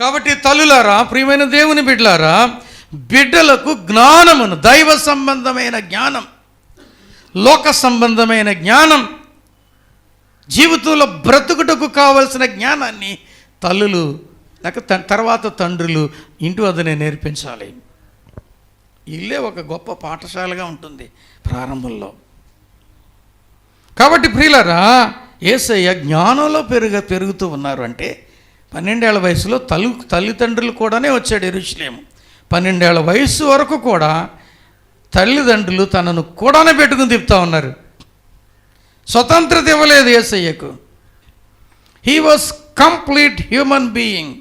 కాబట్టి తల్లులారా ప్రియమైన దేవుని బిడ్డలారా బిడ్డలకు జ్ఞానమును దైవ సంబంధమైన జ్ఞానం లోక సంబంధమైన జ్ఞానం జీవితంలో బ్రతుకుటకు కావలసిన జ్ఞానాన్ని తల్లులు లేక త- తర్వాత తండ్రులు ఇంటి వద్దనే నేర్పించాలి. ఇల్లే ఒక గొప్ప పాఠశాలగా ఉంటుంది ప్రారంభంలో. కాబట్టి ప్రియులరా ఏసయ్య జ్ఞానంలో పెరుగ పెరుగుతూ ఉన్నారు అంటే పన్నెండేళ్ళ వయసులో తల్లి తల్లిదండ్రులు కూడానే వచ్చాడు ఎరుషులేము. పన్నెండేళ్ళ వయసు వరకు కూడా తల్లిదండ్రులు తనను కూడానే పెట్టుకుని తిప్పుతా ఉన్నారు. స్వతంత్రత ఇవ్వలేదు ఏసయ్యకు. He was complete human being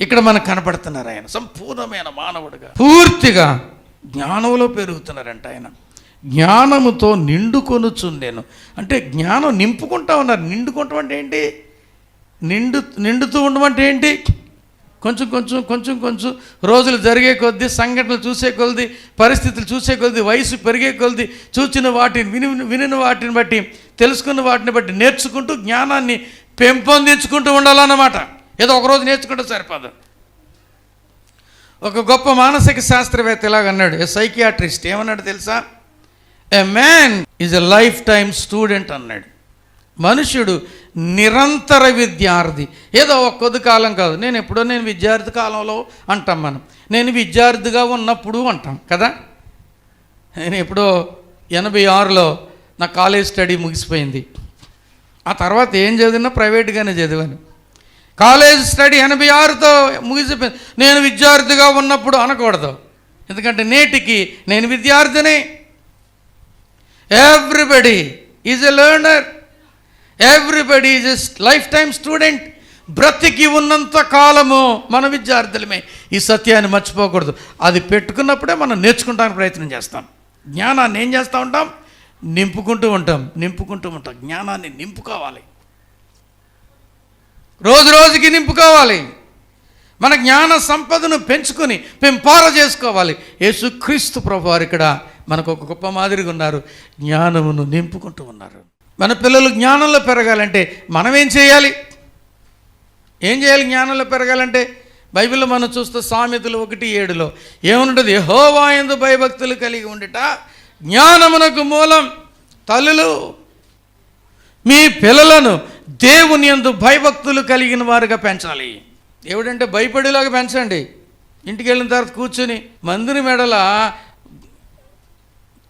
ఇక్కడ మనకు కనపడుతున్నారు ఆయన. సంపూర్ణమైన మానవుడిగా. పూర్తిగా జ్ఞానంలో పెరుగుతున్నారంట ఆయన. జ్ఞానముతో నిండుకొనుచుండేను అంటే జ్ఞానం నింపుకుంటా ఉన్నారు. నిండుకుంటాం అంటే ఏంటి? నిండు నిండుతూ ఉండమంటే ఏంటి? కొంచెం కొంచెం కొంచెం కొంచెం రోజులు జరిగే కొద్దీ సంఘటనలు చూసే కొద్ది పరిస్థితులు చూసే కొలది వయసు పెరిగే కొద్ది చూచిన వాటిని విని వినిన వాటిని బట్టి తెలుసుకున్న వాటిని బట్టి నేర్చుకుంటూ జ్ఞానాన్ని పెంపొందించుకుంటూ ఉండాలన్నమాట. ఏదో ఒకరోజు నేర్చుకుంటే సరిపోదు. ఒక గొప్ప మానసిక శాస్త్రవేత్త ఇలాగ అన్నాడు ఏ సైకియాట్రిస్ట్ ఏమన్నాడు తెలుసా? A man is a lifetime student అన్నాడు. మనుషుడు నిరంతర విద్యార్థి. ఏదో ఒక కొద్ది కాలం కాదు. నేను ఎప్పుడో నేను విద్యార్థి కాలంలో అంటాం మనం. నేను విద్యార్థిగా ఉన్నప్పుడు అంటాం కదా? నేను ఎప్పుడో ఎనభై ఆరులో నా కాలేజ్ స్టడీ ముగిసిపోయింది. ఆ తర్వాత ఏం చదివినా ప్రైవేట్గానే చదివాను. కాలేజ్ స్టడీ ఎనభై ఆరుతో ముగిసిపోయింది. నేను విద్యార్థిగా ఉన్నప్పుడు అనకూడదు. ఎందుకంటే నేటికి నేను విద్యార్థిని. Everybody is a learner everybody is lifetime student బ్రతికి ఉన్నంత కాలము మన విద్యార్థులమే. ఈ సత్యాన్ని మర్చిపోకూడదు. అది పెట్టుకున్నప్పుడే మనం నేర్చుకుంటానికి ప్రయత్నం చేస్తాం. జ్ఞానాన్ని ఏం చేస్తూ ఉంటాం? నింపుకుంటూ ఉంటాం. నింపుకుంటూ ఉంటాం. జ్ఞానాన్ని నింపుకోవాలి. రోజు రోజుకి నింపుకోవాలి. మన జ్ఞాన సంపదను పెంచుకొని పెంపార చేసుకోవాలి. యేసుక్రీస్తు ప్రభు వారు ఇక్కడ మనకు ఒక గొప్ప మాదిరిగా ఉన్నారు. జ్ఞానమును నింపుకుంటూ ఉన్నారు. మన పిల్లలు జ్ఞానంలో పెరగాలంటే మనం ఏం చేయాలి? ఏం చేయాలి జ్ఞానంలో పెరగాలంటే? బైబిల్లో మనం చూస్తే సామెతలు ఒకటి ఏడులో ఏముంటుంది? హోవాయందు భయభక్తులు కలిగి ఉండిట జ్ఞానమునకు మూలం తల్లులు. మీ పిల్లలను దేవుని యందు భయభక్తులు కలిగిన వారుగా పెంచాలి. దేవుడంటే భయపడేలాగా పెంచండి. ఇంటికి వెళ్ళిన తర్వాత కూర్చుని మందిని మెడల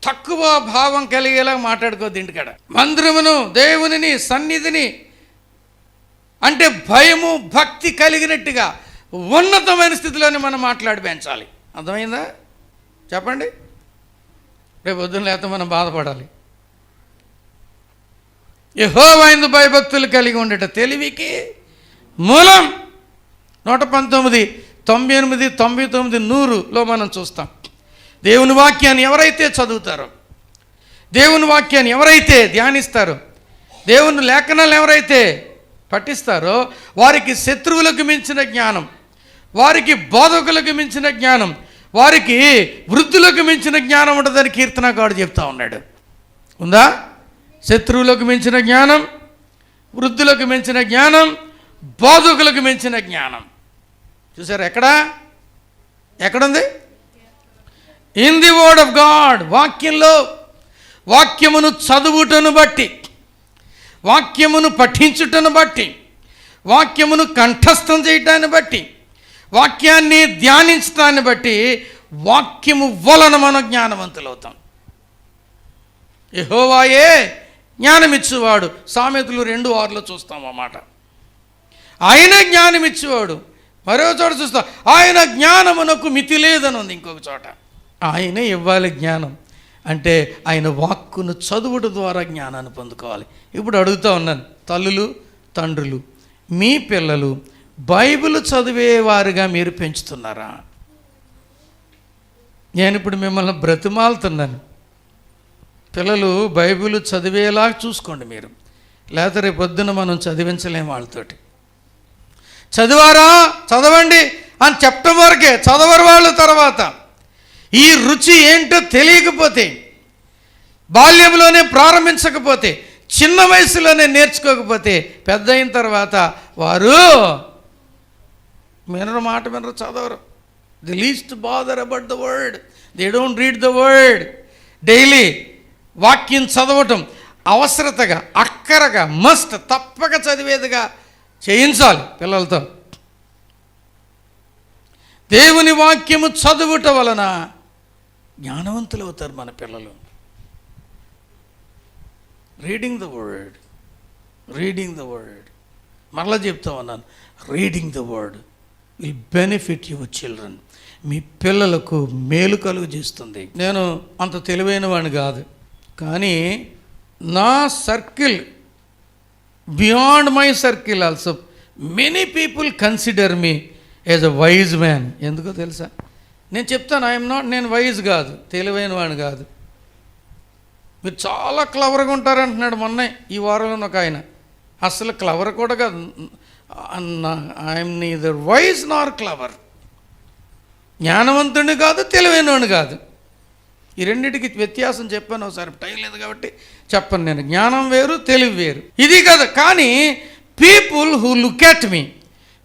తక్కువ భావం కలిగేలా మాట్లాడుకోవద్దు ఇంటికాడ మందిరమును దేవునిని సన్నిధిని అంటే భయము భక్తి కలిగినట్టుగా ఉన్నతమైన స్థితిలోనే మనం మాట్లాడి పెంచాలి. అర్థమైందా? చెప్పండి. రేపు పొద్దున్న లేకపోతే మనం బాధపడాలి. యహోవైందు భయభక్తులు కలిగి ఉండట తెలివికి మూలం. నూట పంతొమ్మిది తొంభై ఎనిమిది తొంభై తొమ్మిది నూరులో మనం చూస్తాం. దేవుని వాక్యాన్ని ఎవరైతే చదువుతారో దేవుని వాక్యాన్ని ఎవరైతే ధ్యానిస్తారో దేవుని లేఖనాలు ఎవరైతే పఠిస్తారో వారికి శత్రువులకు మించిన జ్ఞానం వారికి బోధకులకు మించిన జ్ఞానం వారికి వృద్ధులకు మించిన జ్ఞానం ఉంటుందని కీర్తనగాడు చెప్తా ఉన్నాడు. ఉందా? శత్రువులకు మించిన జ్ఞానం వృద్ధులకు మించిన జ్ఞానం బోధకులకు మించిన జ్ఞానం. చూసారు ఎక్కడా? ఎక్కడుంది? In the word of God వాక్యంలో వాక్యమును చదువుటను బట్టి వాక్యమును పఠించుటను బట్టి వాక్యమును కంఠస్థం చేయటాన్ని బట్టి వాక్యాన్ని ధ్యానించటాన్ని బట్టి వాక్యము వలన మనం జ్ఞానవంతులవుతాం. యహోవాయే జ్ఞానమిచ్చేవాడు. సామెతలు రెండు ఆరులో చూస్తాం అన్నమాట ఆయన జ్ఞానమిచ్చేవాడు. మరో చోట చూస్తాం. ఆయన జ్ఞానమునకు మితి లేదని ఉంది ఇంకొక చోట. ఆయనే ఇవ్వాలి జ్ఞానం. అంటే ఆయన వాక్కును చదువుట ద్వారా జ్ఞానాన్ని పొందుకోవాలి. ఇప్పుడు అడుగుతా ఉన్నాను తల్లులు తండ్రులు మీ పిల్లలు బైబిల్ చదివేవారుగా మీరు పెంచుతున్నారా? నేను ఇప్పుడు మిమ్మల్ని బ్రతిమాలుతున్నాను. పిల్లలు బైబిల్ చదివేలా చూసుకోండి మీరు. లేకపోతే రేపు పొద్దున మనం చదివించలేం వాళ్ళతోటి. చదివారా? చదవండి అని చెప్పడం వరకే. చదవరు వాళ్ళు తర్వాత. ఈ రుచి ఏంటో తెలియకపోతే బాల్యంలోనే ప్రారంభించకపోతే చిన్న వయసులోనే నేర్చుకోకపోతే పెద్ద అయిన తర్వాత వారు వినరు మాట వినరు చదవరు. The least bother about the word they don't read the word daily వాక్యం చదవటం అవసరతగా అక్కరగా మస్ట్ తప్పక చదివేదిగా చేయించాలి పిల్లలతో. దేవుని వాక్యము చదువుట వలన జ్ఞానవంతులు అవుతారు మన పిల్లలు. Reading the word reading the word మరలా చెప్తా ఉన్నాను. Reading the word will benefit your children మీ పిల్లలకు మేలు కలుగు చేస్తుంది. నేను అంత తెలివైన వాడిని కాదు. కానీ నా circle beyond my circle also many people consider me as a wise man ఎందుకో తెలుసా? నేను చెప్తాను ఐఎమ్ నాట్ నేను వైజ్ కాదు తెలివైన వాడిని కాదు. మీరు చాలా క్లవర్గా ఉంటారంటున్నాడు మొన్నే ఈ వారంలో ఒక ఆయన. అసలు క్లవర్ కూడా కాదు. I'm neither wise nor clever జ్ఞానవంతుడిని కాదు తెలివైనవాడిని కాదు. ఈ రెండింటికి వ్యత్యాసం చెప్పాను ఒకసారి. టైం లేదు కాబట్టి చెప్పను నేను. జ్ఞానం వేరు తెలివి వేరు. ఇది కదా కానీ people who look at me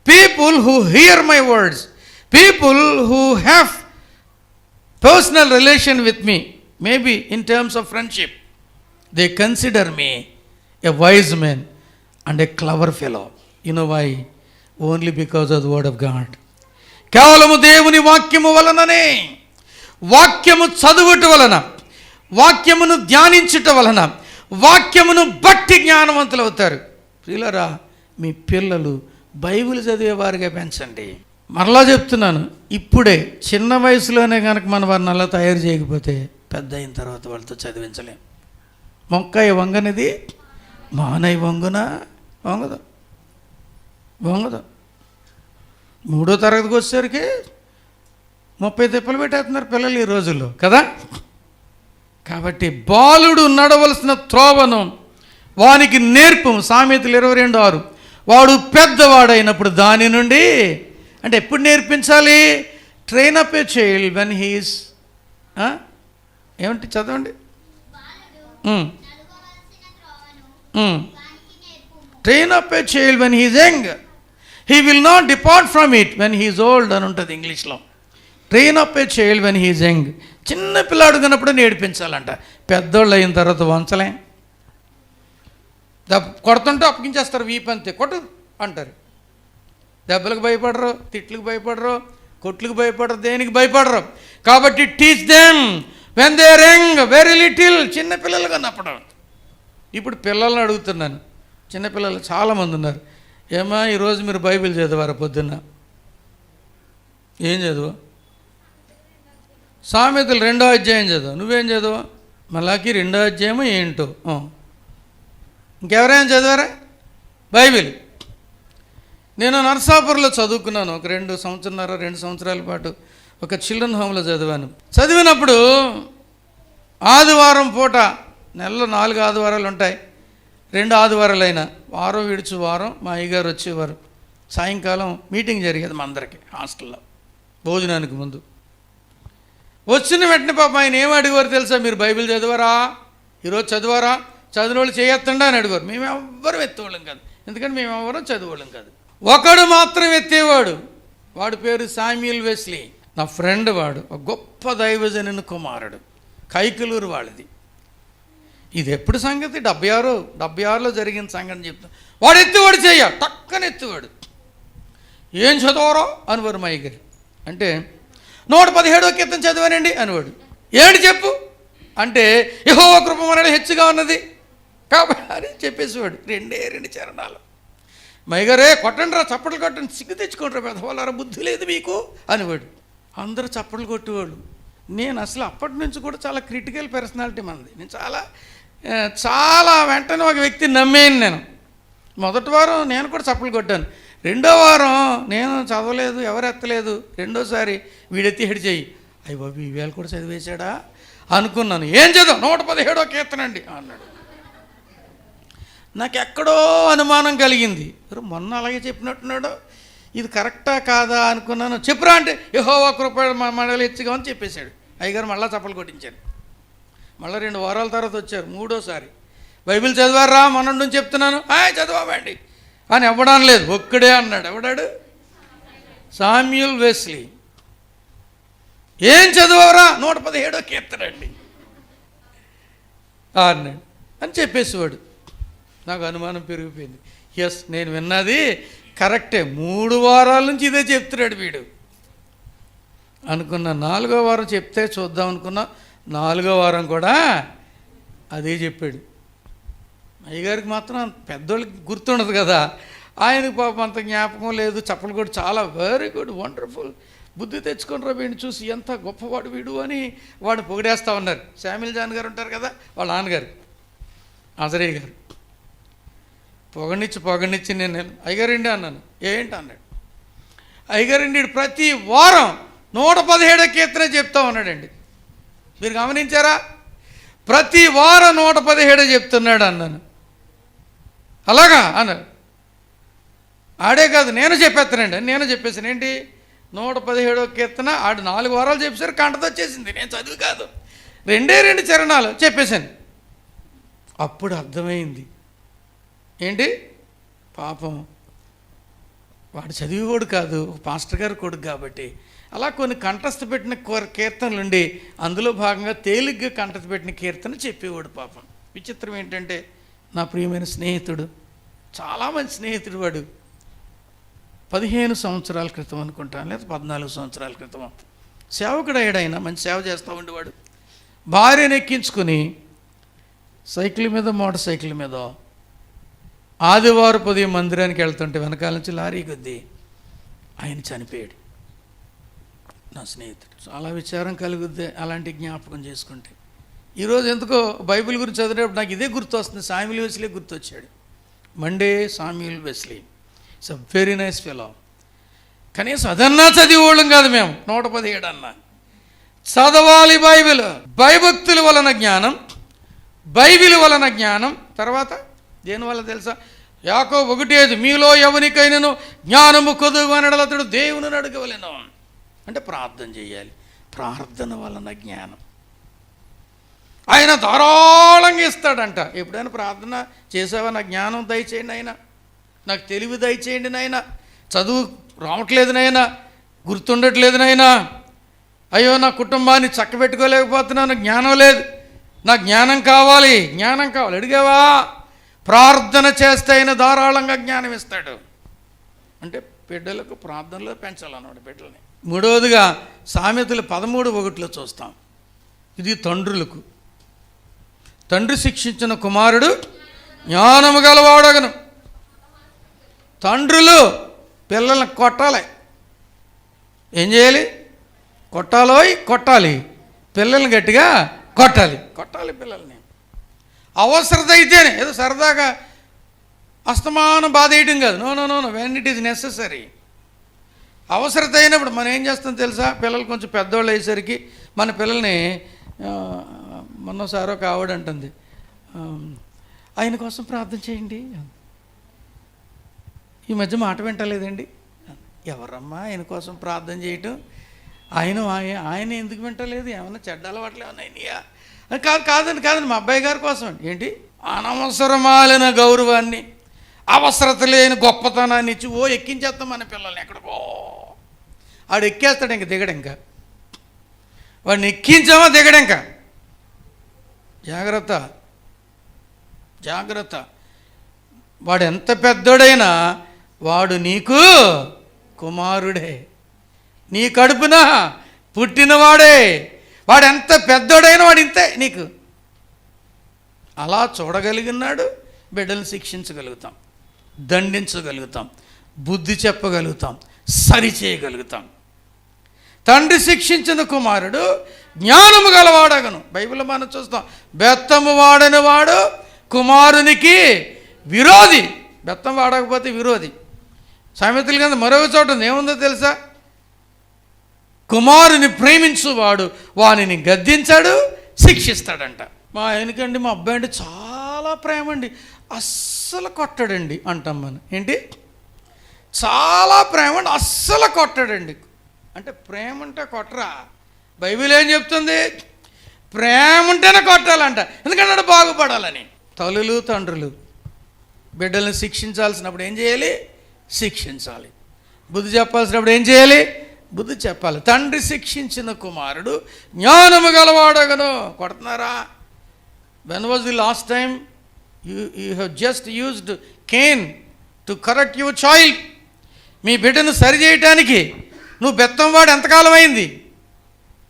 people who hear my words people who have personal relation with me maybe in terms of friendship they consider me a wise men and a clever fellow you know why only because of the word of God కేవలము దేవుని వాక్యము వలననే వాక్యము చదువుట వలన వాక్యమును ధ్యానించుట వలన వాక్యమును బట్టి జ్ఞానవంతులు అవుతారు. పిల్లరా మీ పిల్లలు బైబిల్ చదివేవారుగా పెంచండి. మరలా చెప్తున్నాను ఇప్పుడే చిన్న వయసులోనే కనుక మన వారిని అలా తయారు చేయకపోతే పెద్ద అయిన తర్వాత వాళ్ళతో చదివించలేం. మొక్కయ్య వంగనిది మానయ్య వంగున వంగదు. వంగదు. మూడో తరగతికి వచ్చేసరికి ముప్పై తిప్పలు పెట్టేస్తున్నారు పిల్లలు ఈ రోజుల్లో కదా? కాబట్టి బాలుడు నడవలసిన త్రోవను వానికి నేర్పం సామెతలు ఇరవై రెండు ఆరు. వాడు పెద్దవాడైనప్పుడు దాని నుండి అంటే ఎప్పుడు నేర్పించాలి? Train up a child when he's ఏమంటే చదవండి? Train up a child when he's young he will not depart from it when he's old అని ఉంటుంది ఇంగ్లీష్లో. Train up a child when he's young చిన్న పిల్లాడు కన్నప్పుడు నేర్పించాలంట. పెద్దోళ్ళు అయిన తర్వాత వంచలేం. కొడుతుంటే అప్పగించేస్తారు వీపంతే. అంతే కొట్టు అంటారు. దెబ్బలకు భయపడరు తిట్లకు భయపడరు కొట్లకు భయపడరు దేనికి భయపడరు. కాబట్టి teach them when they young very little చిన్న పిల్లలు కన్నప్పుడు ఇప్పుడు పిల్లల్ని అడుగుతున్నాను. చిన్నపిల్లలు చాలామంది ఉన్నారు. ఏమా ఈరోజు మీరు బైబిల్ చదివారా పొద్దున్న? ఏం చదువు? సామెతలు రెండో అధ్యాయం చదువు. నువ్వేం చదువు? మళ్ళాకి రెండో అధ్యాయము ఏంటో? ఇంకెవరైనా చదివారా? బైబిల్. నేను నర్సాపూర్లో చదువుకున్నాను ఒక రెండు సంవత్సరాల రెండు సంవత్సరాల పాటు ఒక చిల్డ్రన్ హోమ్లో చదివాను. చదివినప్పుడు ఆదివారం పూట నెలలో నాలుగు ఆదివారాలు ఉంటాయి రెండు ఆదివారాలు అయినా వారం విడిచి వారం మా అయ్యగారు వచ్చేవారు. సాయంకాలం మీటింగ్ జరిగేది మా అందరికి హాస్టల్లో భోజనానికి ముందు. వచ్చిన వెంటనే పాప ఆయన ఏం అడిగారు తెలుసా? మీరు బైబిల్ చదివారా? ఈరోజు చదివారా? చదివిన వాళ్ళు చేయొత్తండా అని అడిగారు మేము ఎవ్వరం ఎత్తేవాళ్ళం కాదు. ఎందుకంటే మేము ఎవ్వరం కాదు. ఒకడు మాత్రం ఎత్తేవాడు. వాడి పేరు సామ్యుల్ వెస్లీ. నా ఫ్రెండ్ వాడు ఒక గొప్ప దైవజనుని కుమారుడు. కైకలూరు వాళ్ళది. ఇది ఎప్పుడు సంగతి? డెబ్బై ఆరు డెబ్బై ఆరులో జరిగిన సంగతి చెప్తా. వాడు ఎత్తువాడు చేయ టక్కన ఎత్తువాడు. ఏం చదవరో? అనివారు మా అంటే నూట పదిహేడో కీర్తన చదివానండి అనువాడు. ఏంటి చెప్పు? అంటే యహో కృప మనలో హెచ్చుగా ఉన్నది. కాబట్టి అని చెప్పేసేవాడు. రెండే రెండు చరణాలు. మైగరే కొట్టండి రా చప్పట్లు కొట్టండి. సిగ్గు తెచ్చుకుంటారా పెద్దవాళ్ళారా బుద్ధి లేదు మీకు అనేవాడు. అందరూ చప్పట్లు కొట్టేవాళ్ళు. నేను అసలు అప్పటి నుంచి కూడా చాలా క్రిటికల్ పర్సనాలిటీ మనది. నేను చాలా చాలా వెంటనే ఒక వ్యక్తిని నమ్మేను నేను. మొదటి వారం నేను కూడా చప్పలు కొట్టాను. రెండో వారం నేను చదవలేదు ఎవరు ఎత్తలేదు. రెండోసారి వీడెత్తి హెడ్ చేయి. అయ్యి బాబు ఈవేళ కూడా చదివేశాడా? అనుకున్నాను. ఏం చదువు? నూట పదిహేడో కీర్తనండి అన్నాడు. నాకు ఎక్కడో అనుమానం కలిగింది. మొన్న అలాగే చెప్పినట్టున్నాడు. ఇది కరెక్టా కాదా అనుకున్నాను. చెప్పురా అంటే యహోవా కృప మ- ఎత్తుగా అని చెప్పేశాడు. అయ్యగారు మళ్ళీ చప్పలు కొట్టించాడు మళ్ళీ రెండు వారాల తర్వాత వచ్చారు మూడోసారి. బైబిల్ చదివారా? మొన్న నుంచి చెప్తున్నాను. ఆయ్ చదవండి అని ఇవ్వడం లేదు. ఒక్కడే అన్నాడు. ఎవడాడు? Samuel Wesley. ఏం చదువరా నూట పదిహేడో కీర్తనండి అన్నాడు. అని చెప్పేసేవాడు. నాకు అనుమానం పెరిగిపోయింది. ఎస్ నేను విన్నది కరెక్టే. మూడు వారాల నుంచి ఇదే చెప్తున్నాడు వీడు. అనుకున్న నాలుగో వారం చెప్తే చూద్దాం అనుకున్నా నాలుగో వారం కూడా అదే చెప్పాడు. అయ్యగారికి మాత్రం పెద్దోళ్ళకి గుర్తుండదు కదా. ఆయనకు పాపం అంత జ్ఞాపకం లేదు. చెప్పలు కూడా చాలా వెరీ గుడ్ వండర్ఫుల్ బుద్ధి తెచ్చుకుని వీడిని చూసి ఎంత గొప్పవాడు వీడు అని వాడు పొగిడేస్తా ఉన్నారు. శామిల్ జాన్ గారు ఉంటారు కదా వాళ్ళ నాన్నగారు. అజరయ్య గారు. పొగనిచ్చి పొగనిచ్చి నేను అయ్యగారండి అన్నాను. ఏంటి అన్నాడు. అయ్యగారండి ప్రతి వారం నూట పదిహేడు కీర్తన చెప్తా ఉన్నాడండి. మీరు గమనించారా? ప్రతి వారం నూట పదిహేడు చెప్తున్నాడు అన్నాను. అలాగా? అన్నాడు. ఆడే కాదు నేను చెప్పేస్తానండి నేను చెప్పేసాను ఏంటి? నూట పదిహేడో కీర్తన ఆడు నాలుగు వారాలు చెప్పేసారు కంటతో వచ్చేసింది. నేను చదువు కాదు. రెండే రెండు చరణాలు చెప్పేశాను. అప్పుడు అర్థమైంది. ఏంటి? పాపం. వాడు చదివేవాడు కాదు పాస్టర్ గారు కొడుకు కాబట్టి. అలా కొన్ని కంఠస్థ పెట్టిన కోర- కీర్తనలు ఉండి అందులో భాగంగా తేలిగ్గా కంఠస్థ పెట్టిన కీర్తన చెప్పేవాడు పాపం. విచిత్రం ఏంటంటే నా ప్రియమైన స్నేహితుడు చాలా మంచి స్నేహితుడు వాడు. పదిహేను సంవత్సరాల క్రితం అనుకుంటాను లేదా పద్నాలుగు సంవత్సరాల క్రితం సేవకుడు అయ్యాడు ఆయన మంచి సేవ చేస్తూ ఉండేవాడు. భార్యను ఎక్కించుకుని సైకిల్ మీద మోటార్ సైకిల్ మీద ఆదివారం ఉదయం మందిరానికి వెళ్తుంటే వెనకాల నుంచి లారీ కొద్ది. ఆయన చనిపోయాడు. నా స్నేహితుడు. చాలా విచారం కలుగుద్ది అలాంటి జ్ఞాపకం చేసుకుంటే. ఈరోజు ఎందుకో బైబిల్ గురించి చదివేటప్పుడు నాకు ఇదే గుర్తు వస్తుంది Samuel Wesley గుర్తొచ్చాడు. Monday Samuel Wesley. It's a very nice fellow కనీసం అదన్నా చదివేవాళ్ళం కాదు మేము. నూట పదిహేడు అన్నా. చదవాలి బైబిల్. భయభక్తుల వలన జ్ఞానం బైబిల్ వలన జ్ఞానం తర్వాత దేనివల్ల తెలుసా? యాకో ఒకటేది మీలో ఎవరికైనాను జ్ఞానము కొదువు అనడలు అతడు దేవుని అడగవలెను. అంటే ప్రార్థన చేయాలి. ప్రార్థన వలన జ్ఞానం. ఆయన ధారాళంగా ఇస్తాడంట. ఎప్పుడైనా ప్రార్థన చేసావా? నా జ్ఞానం దయచేయండి ఆయన నాకు తెలివి దయచేయండి నాయన. చదువు రావట్లేదు నాయన. గుర్తుండట్లేదు నాయన. అయ్యో నా కుటుంబాన్ని చక్కబెట్టుకోలేకపోతున్నాను. జ్ఞానం లేదు. నా జ్ఞానం కావాలి. జ్ఞానం కావాలి. అడిగావా? ప్రార్థన చేస్తే ఆయన ధారాళంగా జ్ఞానం ఇస్తాడు. అంటే బిడ్డలకు ప్రార్థనలో పెంచాలన్నమాట బిడ్డల్ని. మూడవదిగా సామెతలు పదమూడు ఒకటిలో చూస్తాం. ఇది తండ్రులకు. తండ్రి శిక్షించిన కుమారుడు జ్ఞానము గలవాడగను. తండ్రులు పిల్లల్ని కొట్టాలి. ఏం చేయాలి? కొట్టాలోయ్ కొట్టాలి. పిల్లల్ని గట్టిగా కొట్టాలి. కొట్టాలి పిల్లల్ని. అవసరత అయితేనే ఏదో సరదాగా అస్తమానం బాధ వేయడం కాదు. No no no no when it is necessary అవసరత అయినప్పుడు మనం ఏం చేస్తాం తెలుసా? పిల్లలు కొంచెం పెద్దవాళ్ళు అయ్యేసరికి మన పిల్లల్ని ఆ, మొన్నసారో ఆయన కోసం ప్రార్థన చేయండి. ఈ మధ్య మాట వింటలేదండి. ఎవరమ్మా ఆయన కోసం ప్రార్థన చేయటం? ఆయన ఆయన ఎందుకు వింటలేదు? ఏమైనా చెడ్డ అలవాట్లు ఏమైనా అయినాయా? కాదు కాదండి కాదండి మా అబ్బాయి గారి కోసం. ఏంటి? అనవసరమాలిన గౌరవాన్ని అవసరత లేని గొప్పతనాన్ని ఇచ్చి ఓ ఎక్కించేస్తాం మన పిల్లల్ని ఎక్కడికో. ఆడు ఎక్కేస్తాడు ఇంక దిగడు ఇంకా. వాడిని ఎక్కించామా దిగడు ఇంకా? జాగ్రత్త జాగ్రత్త. వాడు ఎంత పెద్దోడైనా వాడు నీకు కుమారుడే. నీ కడుపున పుట్టినవాడే. వాడు ఎంత పెద్దోడైనా వాడు ఇంతే నీకు. అలా చూడగలిగినాడు బిడ్డలను శిక్షించగలుగుతాం దండించగలుగుతాం బుద్ధి చెప్పగలుగుతాం సరి చేయగలుగుతాం. తండ్రి శిక్షించిన కుమారుడు జ్ఞానము గలవాడగను. బైబిల్ మనం చూస్తాం బెత్తము వాడని వాడు కుమారునికి విరోధి. బెత్తం వాడకపోతే విరోధి. సామెతలు కింద మరొక చోట ఏముందో తెలుసా? కుమారుని ప్రేమించువాడు వానిని గద్దించాడు శిక్షిస్తాడంట. మా ఆయనకండి మా అబ్బాయి అంటే చాలా ప్రేమ అండి అస్సలు కొట్టడండి అంటాం మనం ఏంటి? చాలా ప్రేమ అండి అస్సలు కొట్టడండి. అంటే ప్రేమ ఉంటే కొట్టరా? బైబిల్ ఏం చెప్తుంది? ప్రేమ ఉంటేనే కొట్టాలంట. ఎందుకంటే బాగుపడాలని. తల్లులు తండ్రులు బిడ్డలను శిక్షించాల్సినప్పుడు ఏం చేయాలి? శిక్షించాలి. బుద్ధి చెప్పాల్సినప్పుడు ఏం చేయాలి? బుద్ధి చెప్పాలి. తండ్రి శిక్షించిన కుమారుడు జ్ఞానము గలవాడగను. కొడుతున్నారా? When was the last time you you have just used cane to correct your child మీ బిడ్డను సరిచేయటానికి నువ్వు బెత్తం వాడు ఎంతకాలం అయింది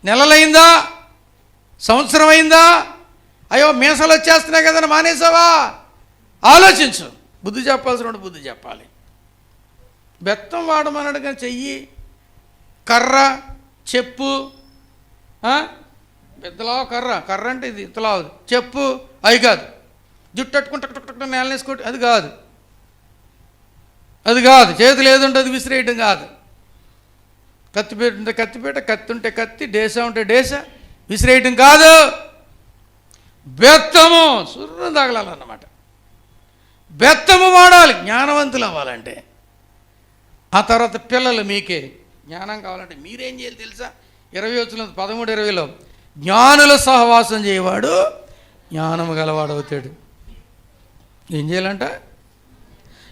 నెలలైందా? సంవత్సరం అయిందా అయ్యో మీసాలు వచ్చేస్తున్నాయి కదా మానేసావా? ఆలోచించు. బుద్ధి చెప్పాల్సిన బుద్ధి చెప్పాలి. బెత్తం వాడమన్నాడు కానీ చెయ్యి. కర్ర చెప్పు పెద్దలావు కర్ర. కర్ర అంటే ఇది ఇంతలా చెప్పు అవి కాదు. జుట్టు అట్టుకుంటే టక్ టక్ టక్ నేల వేసుకోటి అది కాదు. అది కాదు. చేతులు ఏది ఉంటే అది విసిరేయడం కాదు. కత్తిపేట ఉంటే కత్తిపేట కత్తి ఉంటే కత్తి డేస ఉంటే డేస విసిరేయటం కాదు. బెత్తము సుర్రం తగలాలన్నమాట. బెత్తము వాడాలి జ్ఞానవంతులు అవ్వాలంటే. ఆ తర్వాత పిల్లలు మీకే. జ్ఞానం కావాలంటే మీరేం చేయాలి తెలుసా? ఇరవై వచ్చిన పదమూడు ఇరవైలో జ్ఞానుల సహవాసం చేయవాడు జ్ఞానము గలవాడు అవుతాడు. ఏం చేయాలంట?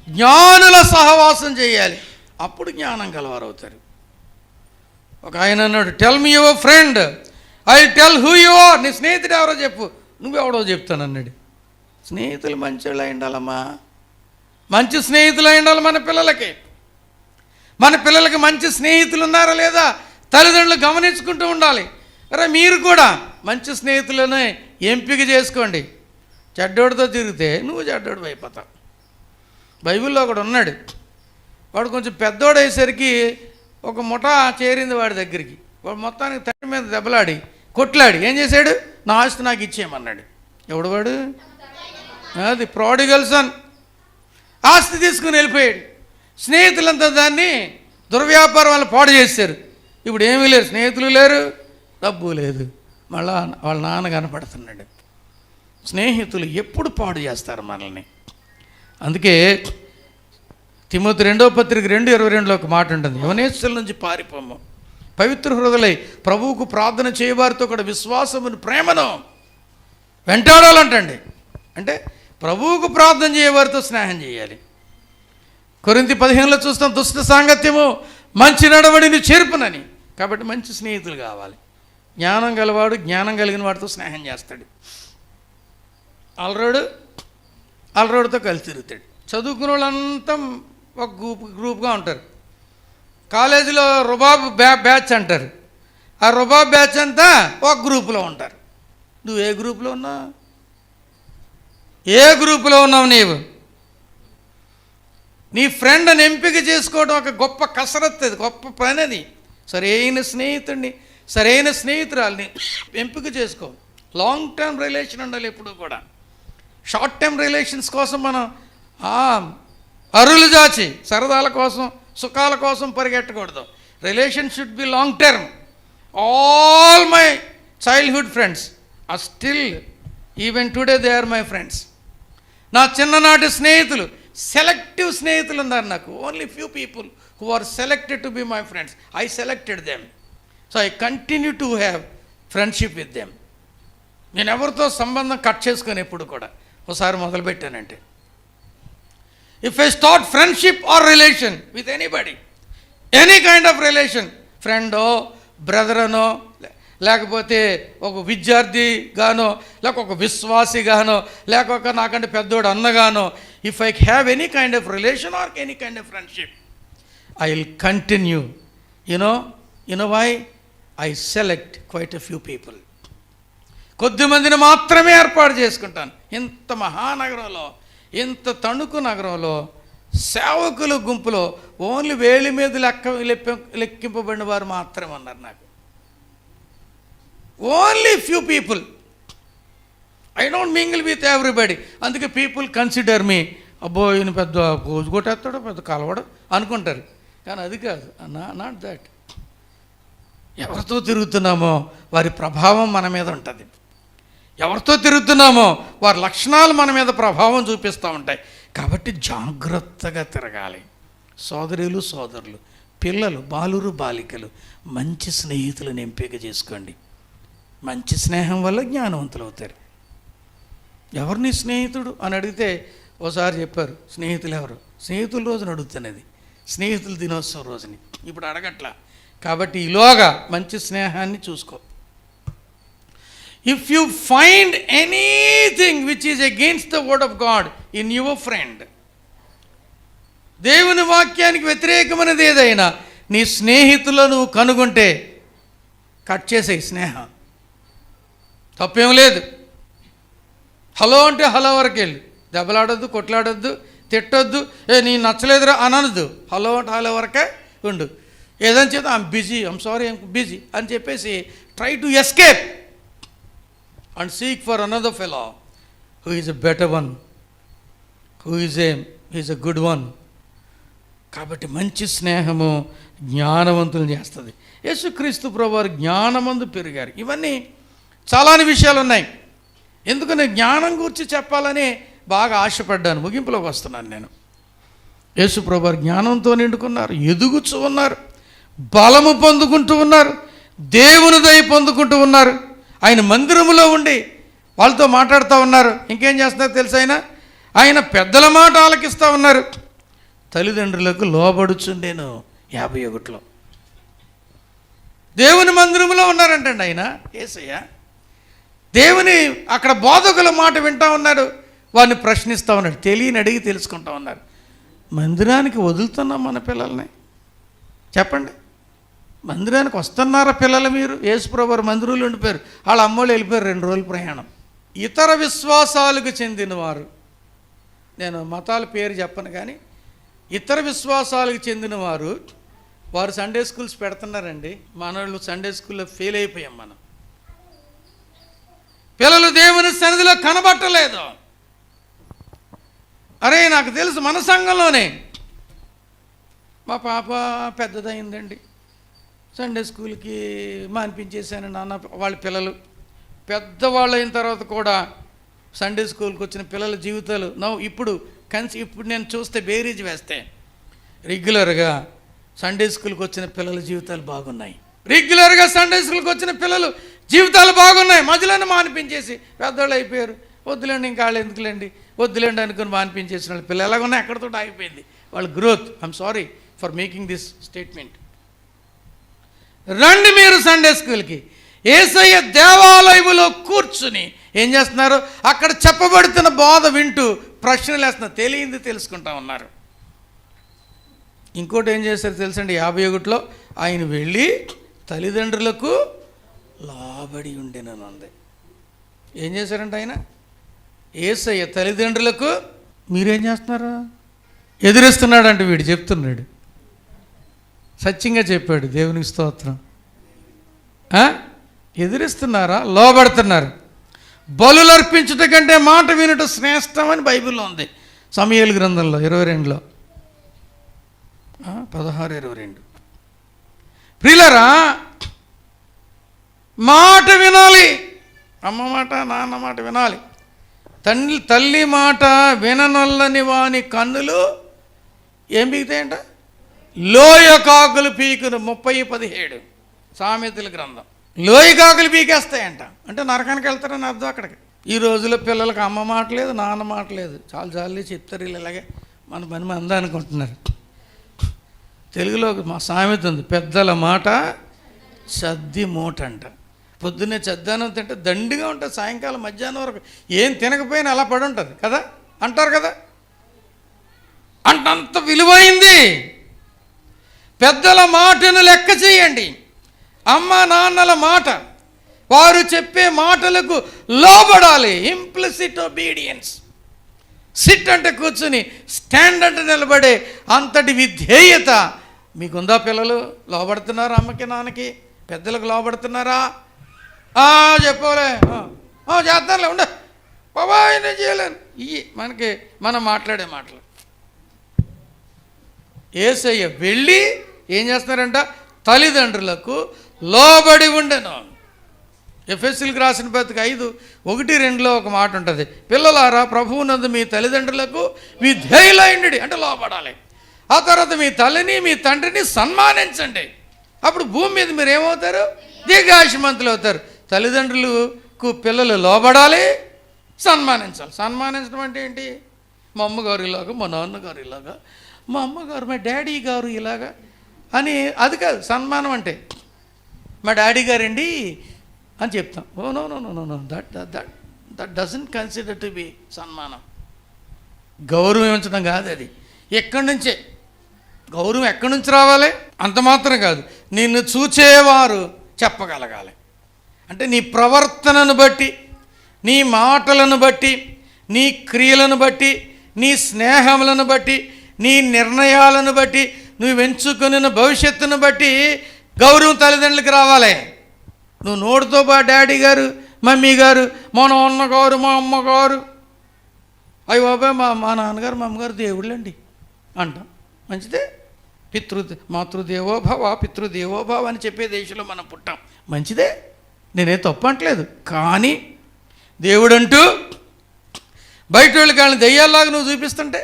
జ్ఞానుల సహవాసం చేయాలి. అప్పుడు జ్ఞానం గలవారు అవుతారు. ఒక ఆయన అన్నాడు tell me your friend I tell who you are నీ స్నేహితుడు ఎవరో చెప్పు. నువ్వెవడో చెప్తాను అన్నాడు. స్నేహితులు మంచి వాళ్ళు అయిండాలమ్మా మంచి స్నేహితులు అయిండాలి మన పిల్లలకి. మన పిల్లలకి మంచి స్నేహితులు ఉన్నారా లేదా? తల్లిదండ్రులు గమనించుకుంటూ ఉండాలి. అరే మీరు కూడా మంచి స్నేహితులని ఎంపిక చేసుకోండి. చెడ్డోడితో తిరిగితే నువ్వు చెడ్డోడు అయిపోతావు. బైబిల్లో ఒకడు ఉన్నాడు. వాడు కొంచెం పెద్దోడు అయ్యేసరికి ఒక ముఠా చేరింది వాడి దగ్గరికి. వాడు మొత్తానికి తండ్రి మీద దెబ్బలాడి కొట్లాడి ఏం చేశాడు? నా ఆస్తి నాకు ఇచ్చేయమన్నాడు. ఎవడు వాడు? అది ప్రాడిగల్ సన్. ఆస్తి తీసుకుని వెళ్ళిపోయాడు. స్నేహితులంతా దాన్ని దుర్వ్యాపారం వాళ్ళు పాడు చేశారు. ఇప్పుడు ఏమీ లేరు. స్నేహితులు లేరు డబ్బు లేదు. మళ్ళా వాళ్ళ నాన్న కనపడుతున్నాడు. స్నేహితులు ఎప్పుడు పాడు చేస్తారు మనల్ని? అందుకే తిమ్మతి రెండో పత్రిక రెండు ఇరవై రెండులో ఒక మాట ఉంటుంది. యవనేశ్వరుల నుంచి పారిపోము. పవిత్ర హృదయలై ప్రభువుకు ప్రార్థన చేయవారితో కూడా విశ్వాసమును ప్రేమను వెంటాడాలంటండి. అంటే ప్రభువుకు ప్రార్థన చేయవారితో స్నేహం చేయాలి. కొరింతి పదిహేనులో చూస్తాం దుష్ట సాంగత్యము మంచి నడవడిని చేర్పునని. కాబట్టి మంచి స్నేహితులు కావాలి. జ్ఞానం గలవాడు జ్ఞానం కలిగిన వాడితో స్నేహం చేస్తాడు. అల్రోడు అలరోడుతో కలిసి తిరుగుతాడు. చదువుకున్న వాళ్ళంతా ఒక గ్రూప్ గ్రూప్గా ఉంటారు. కాలేజీలో రుబాబ్ బ్యా బ్యాచ్ అంటారు. ఆ రుబాబ్ బ్యాచ్ అంతా ఒక గ్రూపులో ఉంటారు. నువ్వు ఏ గ్రూపులో ఉన్నావు? ఏ గ్రూపులో ఉన్నావు నీవు? నీ ఫ్రెండ్ని ఎంపిక చేసుకోవడం ఒక గొప్ప కసరత్ అది గొప్ప పని అది సరైన స్నేహితుడిని సరైన స్నేహితురాల్ని ఎంపిక చేసుకో. లాంగ్ టర్మ్ రిలేషన్ ఉండాలి ఎప్పుడు కూడా. షార్ట్ టర్మ్ రిలేషన్స్ కోసం మనం అరులు జాచి సరదాల కోసం సుఖాల కోసం పరిగెట్టకూడదు. Relation should be long term all my childhood friends are still even today they are my friends నా చిన్ననాటి స్నేహితులు సెలెక్టివ్ స్నేహితులు ఉన్నారు నాకు. Only few people who are selected to be my friends I selected them so I continue to have friendship with them నేను ఎవరితో సంబంధం cut చేసుకొని ఎప్పుడు కూడా ఒకసారి మొదలుపెట్టానంటే. If I start friendship or relation with anybody any kind of relation ఫ్రెండో బ్రదరనో లేకపోతే ఒక విద్యార్థి గానో లేక ఒక విశ్వాసి గానో లేక ఒక నాకంటే పెద్దోడు అన్నగానో if I have any kind of relation or any kind of friendship I will continue you know you know why I select quite a few people కొద్ది మందిని మాత్రమే ఏర్పాటు చేసుకుంటాను ఇంత మహానగరంలో ఇంత తణుకు నగరంలో సేవకుల గుంపులో ఓన్లీ వేలి మీద లెక్క లెప్ప- లెక్కింపబడిన వారు మాత్రమే ఉన్నారు నాకు only few people I don't mingle with everybody అందుకే పీపుల్ కన్సిడర్ మీ అబ్బో ఈయన పెద్ద పోజు కొట్టేస్తాడు పెద్ద కలవడు అనుకుంటారు. కానీ అది కాదు. నాట్ దాట్ ఎవరితో తిరుగుతున్నామో వారి ప్రభావం మన మీద ఉంటుంది. ఎవరితో తిరుగుతున్నామో వారి లక్షణాలు మన మీద ప్రభావం చూపిస్తూ ఉంటాయి. కాబట్టి జాగ్రత్తగా తిరగాలి. సోదరులు సోదరులు పిల్లలు బాలురు బాలికలు మంచి స్నేహితులను ఎంపిక చేసుకోండి. మంచి స్నేహం వల్ల జ్ఞానవంతులు అవుతారు ఎవరిని స్నేహితుడు అని అడిగితే ఓసారి చెప్పారు స్నేహితులు ఎవరు? స్నేహితుల రోజున అడుగుతున్నది. స్నేహితుల దినోత్సవం రోజుని. ఇప్పుడు అడగట్లా. కాబట్టి ఈలోగా మంచి స్నేహాన్ని చూసుకో. If you find anything which is against the word of God in your friend దేవుని వాక్యానికి వ్యతిరేకమైనది ఏదైనా నీ స్నేహితులను నువ్వు కనుగొంటే కట్ చేసే స్నేహం. తప్పేం లేదు. హలో అంటే హలో వరకు వెళ్ళి. దెబ్బలాడొద్దు కొట్లాడొద్దు తిట్టొద్దు. ఏ నీ నచ్చలేదురా అనొద్దు. హలో అంటే హలో వరకే ఉండు. ఏదని చేత I'm busy I'm sorry I'm busy అని చెప్పేసి try to escape and seek for another fellow who is a better one who is a is a good one కాబట్టి మంచి స్నేహము జ్ఞానవంతులు చేస్తుంది. యేసుక్రీస్తు ప్రభువారు జ్ఞానమందు పెరిగారు. ఇవన్నీ చాలాని విషయాలు ఉన్నాయి ఎందుకని జ్ఞానం గురించి చెప్పాలని బాగా ఆశపడ్డాను. ముగింపులోకి వస్తున్నాను నేను. యేసుప్రభు జ్ఞానంతో నిండుకున్నారు ఎదుగుచూ ఉన్నారు బలము పొందుకుంటూ ఉన్నారు దేవుని దయ పొందుకుంటూ ఉన్నారు. ఆయన మందిరములో ఉండి వాళ్ళతో మాట్లాడుతూ ఉన్నారు. ఇంకేం చేస్తున్నారు తెలుసు ఆయన? ఆయన పెద్దల మాట ఆలకిస్తూ ఉన్నారు. తల్లిదండ్రులకు లోబడుచుండేను యాభై ఒకటిలో. దేవుని మందిరంలో ఉన్నారంటండి ఆయన ఏసయ్య. దేవుని అక్కడ బోధకుల మాట వింటా ఉన్నారు వారిని ప్రశ్నిస్తూ ఉన్నాడు. తెలియని అడిగి తెలుసుకుంటా ఉన్నారు మందిరానికి వదులుతున్నాం మన పిల్లల్ని. చెప్పండి. మందిరానికి వస్తున్నారా పిల్లలు మీరు? యేసుప్రభు మందిరంలో ఉండిపోయారు. వాళ్ళ అమ్మోళ్ళు వెళ్ళిపోయారు రెండు రోజులు ప్రయాణం. ఇతర విశ్వాసాలకు చెందినవారు. నేను మతాల పేరు చెప్పను కానీ ఇతర విశ్వాసాలకు చెందినవారు వారు సండే స్కూల్స్ పెడుతున్నారండి. మనోళ్ళు సండే స్కూల్లో ఫెయిల్ అయిపోయాం మనం. పిల్లలు దేవుని సన్నిధిలో కనబట్టలేదు. అరే నాకు తెలుసు మన సంఘంలోనే మా పాప పెద్దదైందండి. సండే స్కూల్కి మానిపించేశాను నాన్న వాళ్ళ పిల్లలు. పెద్దవాళ్ళు అయిన తర్వాత కూడా సండే స్కూల్కి వచ్చిన పిల్లల జీవితాలు. నవ్వు ఇప్పుడు కన్సి ఇప్పుడు నేను చూస్తే బేరీజ్ వేస్తే. రెగ్యులర్గా సండే స్కూల్కి వచ్చిన పిల్లల జీవితాలు బాగున్నాయి. రెగ్యులర్గా సండే స్కూల్కి వచ్చిన పిల్లలు జీవితాలు బాగున్నాయి. మధ్యలోనే మానిపించేసి పెద్దవాళ్ళు అయిపోయారు. వద్దులేండి ఇంకా వాళ్ళు ఎందుకులేండి? వద్దులేండి అనుకుని మానిపించేసిన వాళ్ళు పిల్లలు ఎలాగున్నా ఎక్కడితో ఆగిపోయింది. వాళ్ళ growth I'm sorry for making this statement రండి మీరు సండే స్కూల్కి ఏసయ్య దేవాలయములో కూర్చుని ఏం చేస్తున్నారు? అక్కడ చెప్పబడుతున్న బోధ వింటూ ప్రశ్నలు వేస్తున్నారు. తెలియంది తెలుసుకుంటా ఉన్నారు. ఇంకోటి ఏం చేశారు తెలుసండి? యాభై ఒకటిలో ఆయన వెళ్ళి తల్లిదండ్రులకు లాబడి ఉండేనని ఉంది ఏం చేశారంటే ఆయన? ఏసయ్య తల్లిదండ్రులకు మీరేం చేస్తున్నారు? ఎదురిస్తున్నాడంటే వీడు చెప్తున్నాడు. సత్యంగా చెప్పాడు దేవునికి స్తోత్రం. ఎదురిస్తున్నారా? లోబడుతున్నారు. బలులు అర్పించుట కంటే మాట వినుట శ్రేష్టం అని బైబిల్లో ఉంది. సమయలు గ్రంథంలో ఇరవై రెండులో. పదహారు ఇరవై రెండు. ప్రియులరా మాట వినాలి. అమ్మ మాట నాన్న మాట వినాలి. తల్లి తల్లి మాట విననొల్లని వాని కన్నులు ఏం పీకుతాయంట? లోయ కాకులు పీకును ముప్పై పదిహేడు. సామెతల గ్రంథం. లోయ కాకులు పీకేస్తాయంట. అంటే నరకానికి వెళ్తారని అర్థం అక్కడికి. ఈ రోజుల్లో పిల్లలకి అమ్మ మాట లేదు నాన్న మాట లేదు. చాలా చాలు చెప్తారు వీళ్ళు ఇలాగే. మన పని మంద అనుకుంటున్నారు. తెలుగులో మా సామెత ఉంది పెద్దల మాట సద్ది మూట అంట పొద్దున్నే చద్దానం తింటే దండిగా ఉంటుంది సాయంకాలం మధ్యాహ్నం వరకు. ఏం తినకపోయినా అలా పడి ఉంటుంది కదా? అంటారు కదా? అంతంత విలువైంది. పెద్దల మాటను లెక్క చేయండి. అమ్మ నాన్నల మాట. వారు చెప్పే మాటలకు లోబడాలి. ఇంప్లిసిట్ ఒబీడియన్స్ సిట్ అంటే కూర్చుని స్టాండ్ అంటే నిలబడే అంతటి విధేయత. మీకుందా పిల్లలు? లోబడుతున్నారా అమ్మకి నాన్నకి? పెద్దలకు లోబడుతున్నారా? ఆ, చెప్పోలే ఆ, ఆ, చేస్తానులే ఉండ. బాబా నేను చేయలేను. ఇవి మనకి మనం మాట్లాడే మాటలు. ఏసయ్య వెళ్ళి ఏం చేస్తున్నారంట? తల్లిదండ్రులకు లోబడి ఉండెను. ఎఫ్ఎస్సీలకు రాసిన పత్రిక ఐదు ఒకటి రెండులో ఒక మాట ఉంటుంది. పిల్లలారా ప్రభువునందు మీ తల్లిదండ్రులకు విధేయులైండి అంటే లోబడాలి. ఆ తర్వాత మీ తల్లిని మీ తండ్రిని సన్మానించండి. అప్పుడు భూమి మీద మీరు ఏమవుతారు దీర్ఘాయుష్మంతులు అవుతారు తల్లిదండ్రులకు పిల్లలు లోబడాలి సన్మానించాలి. సన్మానించడం అంటే ఏంటి? మా అమ్మగారు ఇలాగా మా నాన్నగారు ఇలాగా మా అమ్మగారు మా డాడీ గారు ఇలాగా అని అది కాదు సన్మానం అంటే. మా డాడీ గారండి అని చెప్తాం. ఓ no no no no no that that that doesn't consider to be సన్మానం. గౌరవించడం కాదు అది. ఎక్కడి నుంచే? గౌరవం ఎక్కడి నుంచి రావాలి? అంత మాత్రం కాదు. నిన్ను చూచేవారు చెప్పగలగాలి. అంటే నీ ప్రవర్తనను బట్టి నీ మాటలను బట్టి నీ క్రియలను బట్టి నీ స్నేహములను బట్టి నీ నిర్ణయాలను బట్టి నువ్వు ఎంచుకున్న భవిష్యత్తును బట్టి గౌరవం తల్లిదండ్రులకు రావాలి. నువ్వు నోటితో బా డాడీ గారు మమ్మీ గారు మన అన్నగారు మా అమ్మగారు అయ్యి బాబాయ్ మా మా నాన్నగారు మా అమ్మగారు దేవుళ్ళండి అంటాం. మంచిదే? పితృ మాతృదేవోభవ పితృదేవోభవ అని చెప్పే దేశంలో మనం పుట్టాం. మంచిదే? నేనే తప్పు అంటలేదు. కానీ దేవుడంటూ బయట వాళ్ళు కానీ దెయ్యాల్లాగా నువ్వు చూపిస్తుంటే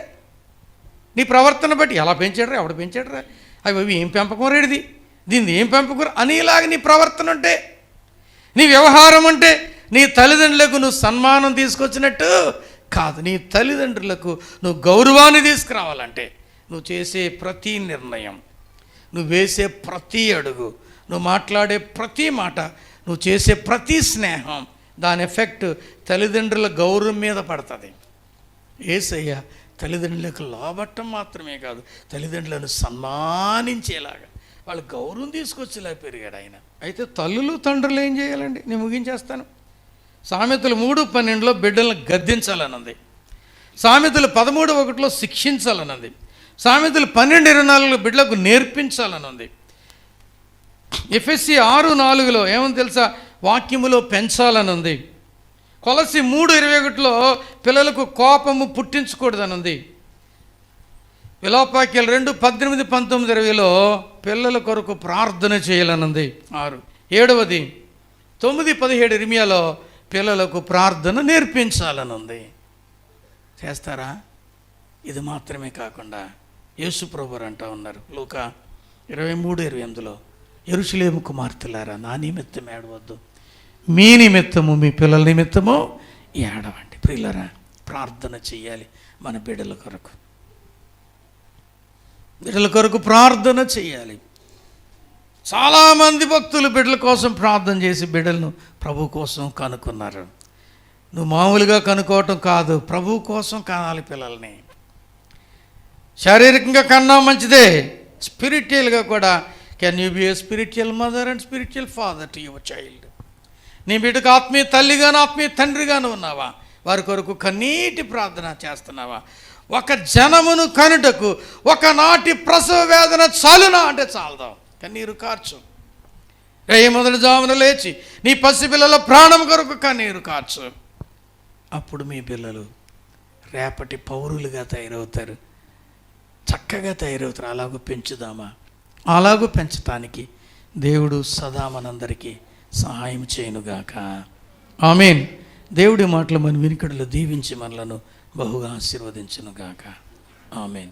నీ ప్రవర్తన బట్టి ఎలా పెంచాడరా ఎవడు పెంచాడరా? అవి అవి ఏం పెంపకం రేడిది దీన్ని ఏం పెంపకం అనేలాగా నీ ప్రవర్తన ఉంటే నీ వ్యవహారం అంటే నీ తల్లిదండ్రులకు నువ్వు సన్మానం తీసుకొచ్చినట్టు కాదు. నీ తల్లిదండ్రులకు నువ్వు గౌరవాన్ని తీసుకురావాలంటే నువ్వు చేసే ప్రతి నిర్ణయం నువ్వు వేసే ప్రతి అడుగు నువ్వు మాట్లాడే ప్రతి మాట నువ్వు చేసే ప్రతి స్నేహం దాని ఎఫెక్ట్ తల్లిదండ్రుల గౌరవం మీద పడుతుంది. ఏసయ్య తల్లిదండ్రులకు లోబట్టం మాత్రమే కాదు తల్లిదండ్రులను సన్మానించేలాగా వాళ్ళ గౌరవం తీసుకొచ్చేలా పెరిగాడు ఆయన. అయితే తల్లులు తండ్రులు ఏం చేయాలండి? నేను ముగించేస్తాను. సామెతలు మూడు పన్నెండులో బిడ్డలను గద్దించాలనుంది. సామెతలు పదమూడు ఒకటిలో శిక్షించాలనుంది. సామెతలు పన్నెండు ఇరవై నాలుగులో బిడ్డలకు నేర్పించాలనుంది. ఎఫ్ఎస్సి ఆరు నాలుగులో ఏమని తెలుసా? వాక్యములో పెంచాలని ఉంది కొలసి మూడు ఇరవై ఒకటిలో పిల్లలకు కోపము పుట్టించకూడదని ఉంది విలోపాక్యాలు రెండు పద్దెనిమిది పంతొమ్మిది ఇరవైలో పిల్లల కొరకు ప్రార్థన చేయాలనుంది. ఆరు. ఏడవది తొమ్మిది పదిహేడు ఇరిమియాలో పిల్లలకు ప్రార్థన నేర్పించాలనుంది. చేస్తారా? ఇది మాత్రమే కాకుండా యేసు ప్రభురు అంటా ఉన్నారు. లూక ఇరవై మూడు ఇరవై ఎనిమిదిలో. ఎరుసలేము కుమార్తెలారా నా నిమిత్తం ఏడవద్దు. మీ నిమిత్తము మీ పిల్లల నిమిత్తము ఏడవండి. ప్రియులరా ప్రార్థన చెయ్యాలి మన బిడ్డల కొరకు. బిడ్డల కొరకు ప్రార్థన చేయాలి చాలామంది భక్తులు బిడ్డల కోసం ప్రార్థన చేసి బిడ్డలను ప్రభు కోసం కనుక్కున్నారు. నువ్వు మామూలుగా కనుక్కోవటం కాదు ప్రభు కోసం కనాలి పిల్లల్ని. శారీరకంగా కన్నా మంచిదే స్పిరిచువల్గా కూడా can you be a spiritual mother and spiritual father to your child నీ బిడ్డకు ఆత్మీయ తల్లిగాను ఆత్మీయ తండ్రిగాను ఉన్నావా? వారి కొరకు కన్నీటి ప్రార్థన చేస్తున్నావా? ఒక జనమును కనుటకు ఒకనాటి ప్రసవ వేదన చాలునా అంటే చాలదాం. కన్నీరు కార్చు. రేయ మొదటి జామున లేచి నీ పసిపిల్లల ప్రాణం కొరకు కన్నీరు కార్చు. అప్పుడు మీ పిల్లలు రేపటి పౌరులుగా తయారవుతారు. చక్కగా తయారవుతారు. అలాగూ పెంచుదామా? అలాగూ పెంచటానికి దేవుడు సదా మనందరికీ సహాయం చేయనుగాక. ఆమెన్. దేవుడి మాటలు మన వినికడులు దీవించి మనలను బహుగా ఆశీర్వదించునుగాక. ఆమెన్.